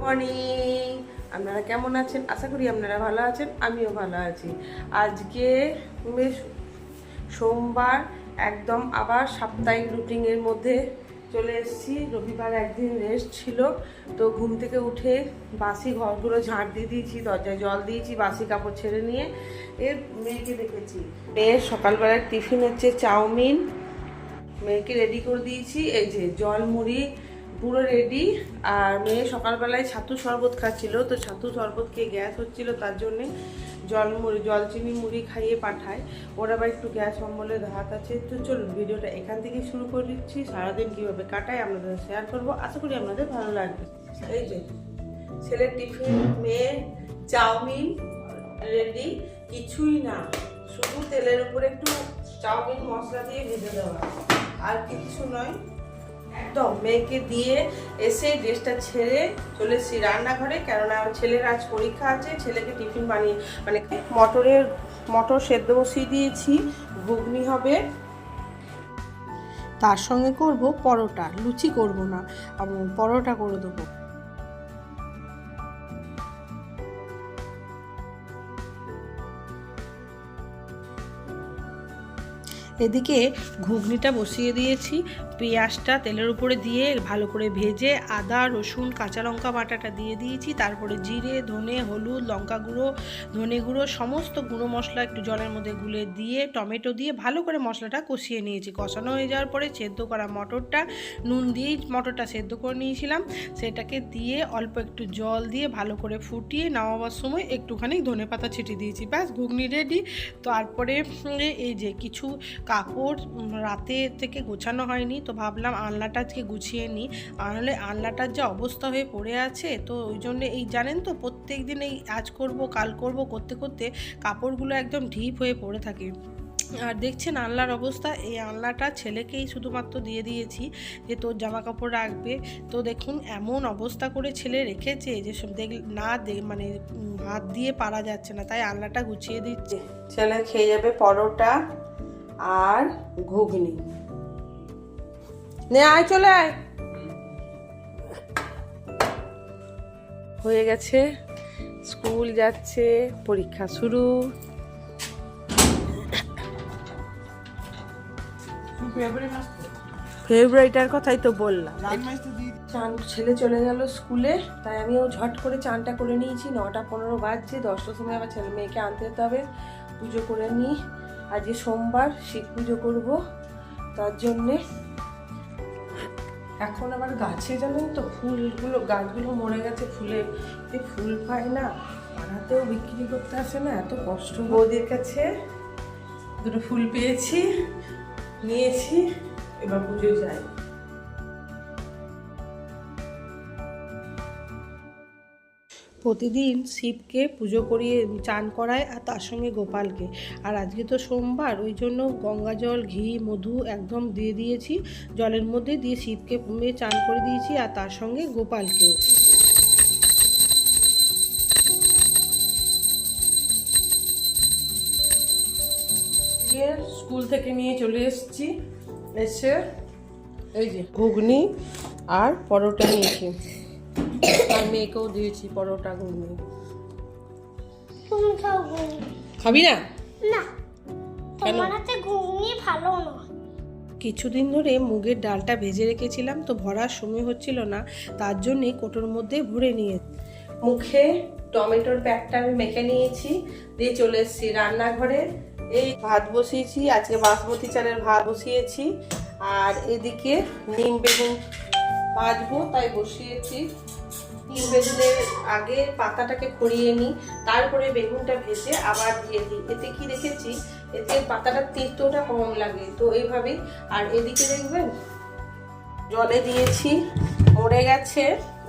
Morning আপনারা কেমন আছেন? আশা করি আপনারা ভালো আছেন, আমিও ভালো আছি। আজকে বেশ সোমবার, একদম আবার সাপ্তাহিক রুটিনের মধ্যে চলে এসেছি। রবিবার একদিন রেস্ট ছিল, তো ঘুম থেকে উঠে বাসি ঘরগুলো ঝাঁট দিয়ে দিয়েছি, দরজায় জল দিয়েছি, বাসি কাপড় ছেড়ে নিয়ে এর মেয়েকে দেখেছি। মেয়ের সকালবেলার টিফিন হচ্ছে চাউমিন, মেয়েকে রেডি করে দিয়েছি। এই যে জল মুড়ি পুরো রেডি আর মেয়ে সকালবেলায় ছাতু শরবত খাচ্ছিল। তো ছাতু শরবত খেয়ে গ্যাস হচ্ছিল, তার জন্যে জল মুড়ি, জল চিনি মুড়ি খাইয়ে পাঠায়। ওর আবার একটু গ্যাস অম্বলে ধাত আছে। তো চলুন, ভিডিওটা এখান থেকে শুরু করে দিচ্ছি। সারাদিন কীভাবে কাটায় আপনাদের শেয়ার করব। আশা করি আপনাদের ভালো লাগবে। এই যে, ছেলের টিফিন, মেয়ে চাউমিন রেডি কিছুই না। শুধু তেলের উপরে একটু চাউমিন মশলা দিয়ে ভেজে দেওয়া। আর কিছু নয় একদম মেয়েকে দিয়ে এসে ড্রেসটা ছেড়ে চলে এসেছি রান্নাঘরে। কেননা ছেলের আজ পরীক্ষা আছে, ছেলেকে টিফিন বানিয়ে মানে মটরের মটর সেদ্ধ বসিয়ে দিয়েছি, ঘুগনি হবে। তার সঙ্গে করব পরোটা, লুচি করব না। পরোটা করে দেবো। এদিকে ঘুগনিটা বসিয়ে দিয়েছি, পেঁয়াজটা তেলের উপরে দিয়ে ভালো করে ভেজে আদা, রসুন, কাঁচা লঙ্কা বাটাটা দিয়ে দিয়েছি, তারপরে জিরে, ধনে, হলুদ, লঙ্কা গুঁড়ো, ধনে গুঁড়ো, সমস্ত গুঁড়ো মশলা একটু জলের মধ্যে গুলে দিয়ে, টমেটো দিয়ে ভালো করে মশলাটা কষিয়ে নিয়েছি। কষানো হয়ে যাওয়ার পরে সেদ্ধ করা মটরটা, নুন দিয়েই মটরটা সেদ্ধ করে নিয়েছিলাম। সেটাকে দিয়ে অল্প একটু জল দিয়ে ভালো করে ফুটিয়ে নামাবার সময় একটুখানি ধনে পাতা ছিটিয়ে দিয়েছি। ব্যাস, ঘুগনি রেডি তারপরে এই যে কিছু কাপড় রাতে থেকে গোছানো হয়নি, তো ভাবলাম আলনাটা আজকে গুছিয়ে নিই। আনলে আলনাটার যা অবস্থা হয়ে পড়ে আছে, তো ওই জন্য এই জানেন তো প্রত্যেক দিন এই আজ করব, কাল করব করতে করতে কাপড়গুলো একদম ঢিপ হয়ে পড়ে থাকে। আর দেখছেন আলনার অবস্থা, এই আলনাটা ছেলেকেই শুধুমাত্র দিয়ে দিয়েছি যে তোর জামা কাপড় রাখবে। তো দেখুন এমন অবস্থা করে ছেলে রেখেছে যে সব দেখ, না মানে হাত দিয়ে পারা যাচ্ছে না, তাই আলনাটা গুছিয়ে দিচ্ছে। ছেলে খেয়ে যাবে পরোটা। আর ঘুগনি। নে, আয়, চলে আয়। হয়ে গেছে, স্কুল যাচ্ছে, পরীক্ষা শুরু। ফেব্রুয়ারিটার কথাই তো বললাম। চান, ছেলে চলে গেল স্কুলে, তাই আমিও ঝট করে চানটা করে নিয়েছি। নটা পনেরো বাজছে, দশটার সময় আবার ছেলে মেয়েকে আনতে যেতে হবে। পুজো করে নিই আজকে সোমবার, শিব পুজো করব। তার জন্যে এখন আবার গাছে জানেন তো ফুলগুলো, গাছগুলো মরে গেছে ফুলে। ফুল পায় না, পাড়াতেও বিক্রি করতে আসে না, এত কষ্ট। বৌদির কাছে দুটো ফুল পেয়েছি, নিয়েছি, এবার পুজো যাই। প্রতিদিন শিবকে পুজো করিয়ে চান করায় আর তার সঙ্গে গোপালকে। আর আজকে তো সোমবার, ওই জন্য গঙ্গা জল, ঘি, মধু একদম দিয়ে দিয়েছি। জলের মধ্যে দিয়ে শিবকে চান করে দিয়েছি আর তার সঙ্গে গোপালকেও। স্কুল থেকে নিয়ে চলে এসেছি। এসে এই যে ঘুগনি আর পরোটা নিয়েছি। আর মেয়েকেও দিয়েছি পরোটা ঘুগনি। খাবি না? না তোমার হাতে ঘুগনি ভালো না। কিছুদিন ধরে মুগের ডালটা ভেজে রেখেছিলাম তো ভরার সময় হচ্ছিল না তার জন্যে কোটোর মধ্যে ভরে নিয়ে মুখে টমেটোর প্যাকটা আমি মেখে নিয়েছি দিয়ে চলে এসেছি রান্নাঘরে। এই ভাত বসিয়েছি আজকে বাসমতি চালের ভাত বসিয়েছি আর এদিকে নিম বেগুন ভাজবো তাই বসিয়েছি। নিম বেগুনের আগে পাতাটাকে খড়িয়ে নিই, তারপরে বেগুনটা ভেজে আবার দিয়ে দিই। এতে কি দেখেছি, এতে পাতাটার তেঁতোটা কম লাগে, তো এইভাবেই। আর এদিকে দেখবেন, জলে দিয়েছি, মরে গেছে।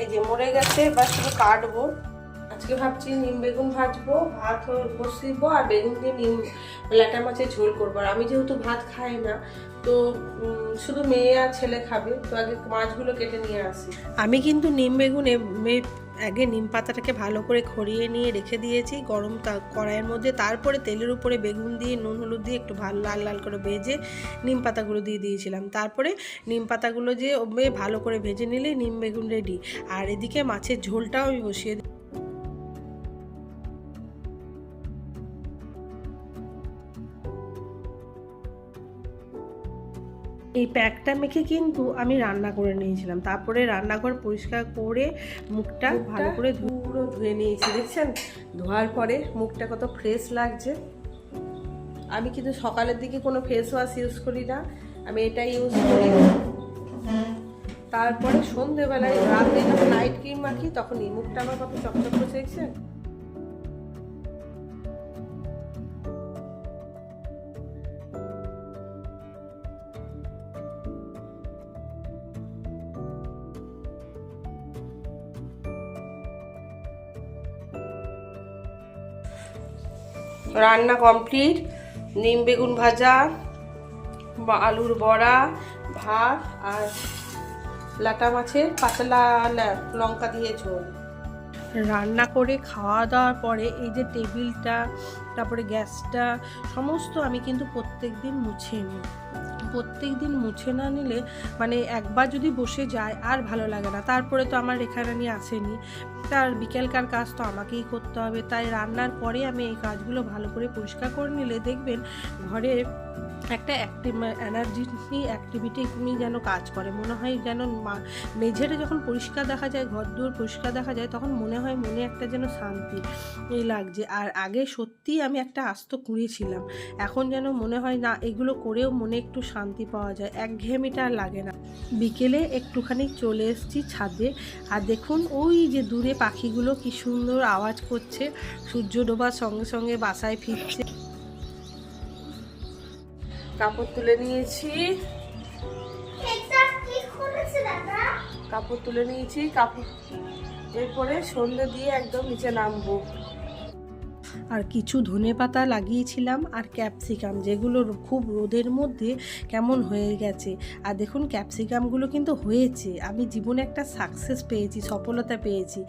এই যে মরে গেছে, এবার শুধু কাটবো। আজকে ভাবছি নিম বেগুন ভাজবো, ভাত বসিয়ে আর বেগুন দিয়ে নিম, ল্যাটা মাছের ঝোল করব। আর আমি যেহেতু ভাত খাই না তো শুধু মেয়ে আর ছেলে খাবে, তো আগে মাছগুলো কেটে নিয়ে আসি আমি কিন্তু নিম বেগুনে আগে নিম পাতাটাকে ভালো করে খড়িয়ে নিয়ে রেখে দিয়েছি, গরম কড়াইয়ের মধ্যে, তারপরে তেলের উপরে বেগুন দিয়ে, নুন হলুদ দিয়ে একটু ভালো লাল লাল করে ভেজে নিম পাতাগুলো দিয়ে দিয়েছিলাম তারপরে নিম পাতাগুলো যে ভালো করে ভেজে নিলে নিম বেগুন রেডি আর এদিকে মাছের ঝোলটাও আমি বসিয়ে দিই। এই প্যাকটা মেখে কিন্তু আমি রান্না করে নিয়েছিলাম। তারপরে রান্নাঘর পরিষ্কার করে মুখটা ভালো করে পুরো ধুয়ে নিয়েছি দেখছেন? ধোয়ার পরে মুখটা কত ফ্রেশ লাগছে। আমি কিন্তু সকালের দিকে কোনো ফেস ওয়াশ ইউজ করি না। আমি এটাই ইউজ করি। তারপরে সন্ধেবেলায় রাতে যখন নাইট ক্রিম মাখি তখন এই মুখটা আমার কত চকচক করছে দেখছেন? রান্না কমপ্লিট। নিম বেগুন ভাজা আলুর বড়া, ভাত আর লাটা মাছের পাতলা লঙ্কা দিয়ে ঝোল। রান্না করে খাওয়া দাওয়ার পরে এই যে টেবিলটা, তারপরে গ্যাসটা, সমস্ত আমি কিন্তু প্রত্যেক দিন মুছে নিই। প্রত্যেক দিন মুছে না নিলে মানে একবার যদি বসে যায় আর ভালো লাগে না। তারপরে তো আমার রেখারানি আসেনি। তার বিকেলকার কাজ তো আমাকেই করতে হবে। তাই রান্নার পরে আমি এই কাজগুলো ভালো করে পরিষ্কার করে নিলে দেখবেন ঘরে একটা অ্যাক্টিভ এনার্জি অ্যাক্টিভিটি যেন কাজ করে। মনে হয় যেন মেঝেটা যখন পরিষ্কার দেখা যায়, ঘর দুয়ার পরিষ্কার দেখা যায়, তখন মনে হয় মনে একটা যেন শান্তি এই লাগছে। আর আগে সত্যিই আমি একটা আস্ত কুড়িয়েছিলাম এখন যেন মনে হয় না, এগুলো করেও মনে একটু শান্তি পাওয়া যায়। একঘেয়েমিটা আর লাগে না। বিকেলে একটুখানি চলে এসেছি ছাদে। আর দেখুন, ওই যে দূরে পাখিগুলো কি সুন্দর আওয়াজ করছে। সূর্য ডোবার সঙ্গে সঙ্গে বাসায় ফিরছে। কাপড় তুলে নিয়েছি। কাপড় তুলে নিয়েছি কাপড় এরপরে সন্ধে দিয়ে একদম নিচে নামবো। আর কিছু ধনে পাতা লাগিয়েছিলাম আর ক্যাপসিকাম যেগুলো খুব রোদের মধ্যে কেমন হয়ে গেছে। আর দেখুন ক্যাপসিকামগুলো কিন্তু হয়েছে। আমি জীবনে একটা সাকসেস পেয়েছি সফলতা পেয়েছি।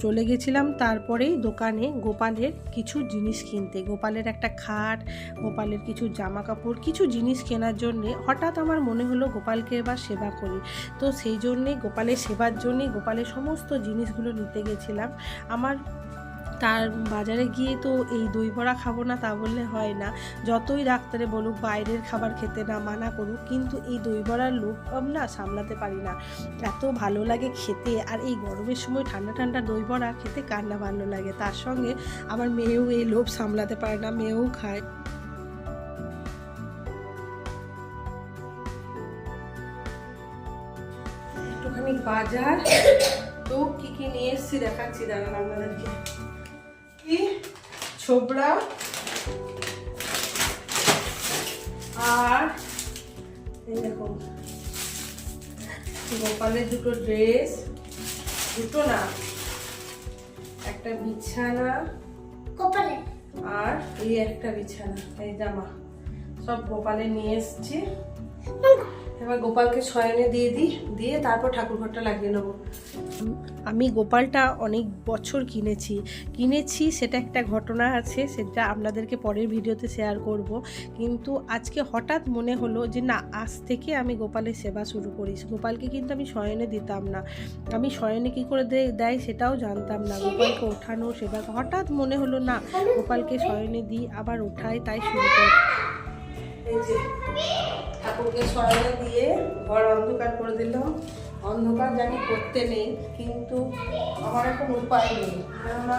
চলে গেছিলাম তারপরেই দোকানে গোপালের কিছু জিনিস কিনতে। গোপালের একটা খাট, গোপালের কিছু জামা কাপড় কিছু জিনিস কেনার জন্যে হঠাৎ আমার মনে হলো গোপালকে এবার সেবা করি। তো সেই জন্যে গোপালের সেবার জন্যে গোপালের সমস্ত জিনিসগুলো নিতে গেছিলাম। আমার তার বাজারে গিয়ে তো এই দই বড়া খাব না তা বললে হয় না। যতই ডাক্তারে বলুক, বাইরের খাবার খেতে না মানা করুক, কিন্তু এই দই বড়ার লোভ না, সামলাতে পারি না। এত ভালো লাগে খেতে, আর এই গরমের সময় ঠান্ডা ঠান্ডা দই বড়া খেতে কার না ভালো লাগে। তার সঙ্গে আমার মেয়েও এই লোভ সামলাতে পারে না, মেয়েও খায়। একটুখানি বাজার। তো কি কি নিয়ে এসেছি দেখাচ্ছি, দাঁড়ান আপনাদেরকে। কি? ছোবড়া। আর এই দেখুন গোপালের দুটো ড্রেস দুটো না একটা বিছানা কপালে আর এই একটা বিছানা এই জামা। সব গোপালে নিয়ে এসছি। এবার গোপালকে শয়নে দিয়ে দিই দিয়ে তারপর ঠাকুর ঘরটা লাগিয়ে নেব। আমি গোপালটা অনেক বছর কিনেছি। কিনেছি, সেটা একটা ঘটনা আছে, সেটা আপনাদেরকে পরের ভিডিওতে শেয়ার করব। কিন্তু আজকে হঠাৎ মনে হলো যে, না, আজ থেকে আমি গোপালের সেবা শুরু করি। গোপালকে কিন্তু আমি শয়নে দিতাম না। আমি শয়নে কী করে দেয় সেটাও জানতাম না। গোপালকে ওঠানো সেবা হঠাৎ মনে হলো, না, গোপালকে শয়নে দিই, আবার ওঠাই তাই শুরু করি। ঠাকুরকে শয়নে দিয়ে ঘর অন্ধকার করে দিলাম। অন্ধকার জানি করতে নেই, কিন্তু আমার এখন উপায় নেই। কেননা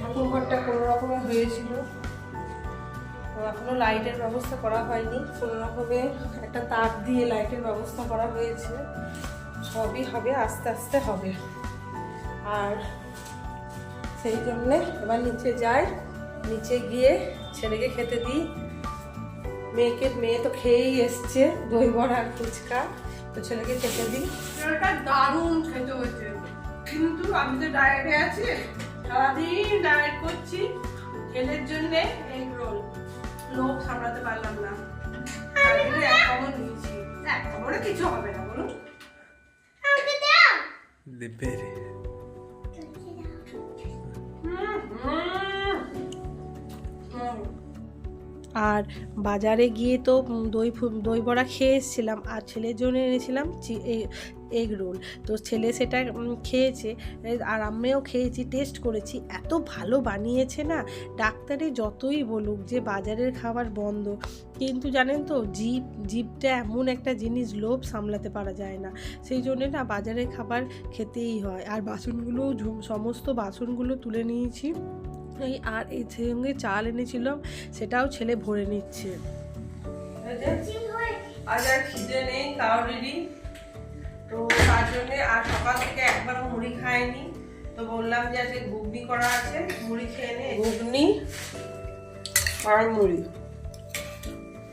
ঠাকুর ঘরটা কোনো রকমে হয়েছিল। তো এখনও লাইটের ব্যবস্থা করা হয়নি। কোনো রকমে একটা তার দিয়ে লাইটের ব্যবস্থা করা হয়েছে। সবই হবে, আস্তে আস্তে হবে। আর সেই জন্যে এবার নিচে যাই। নিচে গিয়ে ছেলেকে খেতে দিই। মেয়েকে, মেয়ে তো খেয়েই এসছে, দই বড়া আর ফুচকা। তো ছেলেকে খেতে দিন ছেলেটা দারুণ খেতে হয়েছে। কিন্তু আমি তো ডায়েটে আছি সারাদিন ডায়েট করছি। ছেলের জন্য এই রোল। লোভ সামলাতে পারলাম না। নিয়েছি। কিছু হবে না বলুন। দিব্যের আর বাজারে গিয়ে তো দই দই বড়া খেয়ে এসেছিলাম আর ছেলের জন্য এনেছিলাম এগ রোল তো ছেলে সেটা খেয়েছে আর আমিও খেয়েছি টেস্ট করেছি। এত ভালো বানিয়েছে না, ডাক্তারে যতই বলুক যে বাজারের খাবার বন্ধ। কিন্তু জানেন তো জিপ জিপটা এমন একটা জিনিস লোভ সামলাতে পারা যায় না। সেই জন্যে না বাজারের খাবার খেতেই হয়। আর বাসনগুলো সমস্ত বাসনগুলো তুলে নিয়েছি। আর এই সঙ্গে চাল এনেছিলাম সেটাও ছেলে ভরে নিচ্ছে। আজ আর খিদে নেই কাউরেরই তো তার জন্য আর সকাল থেকে একবারও মুড়ি খাইনি তো বললাম যে আজকে ঘুগনি করা আছে মুড়ি খেয়ে নে। ঘুগনি আর মুড়ি।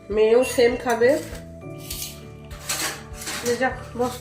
মেয়েও সেম খাবে। যা বস।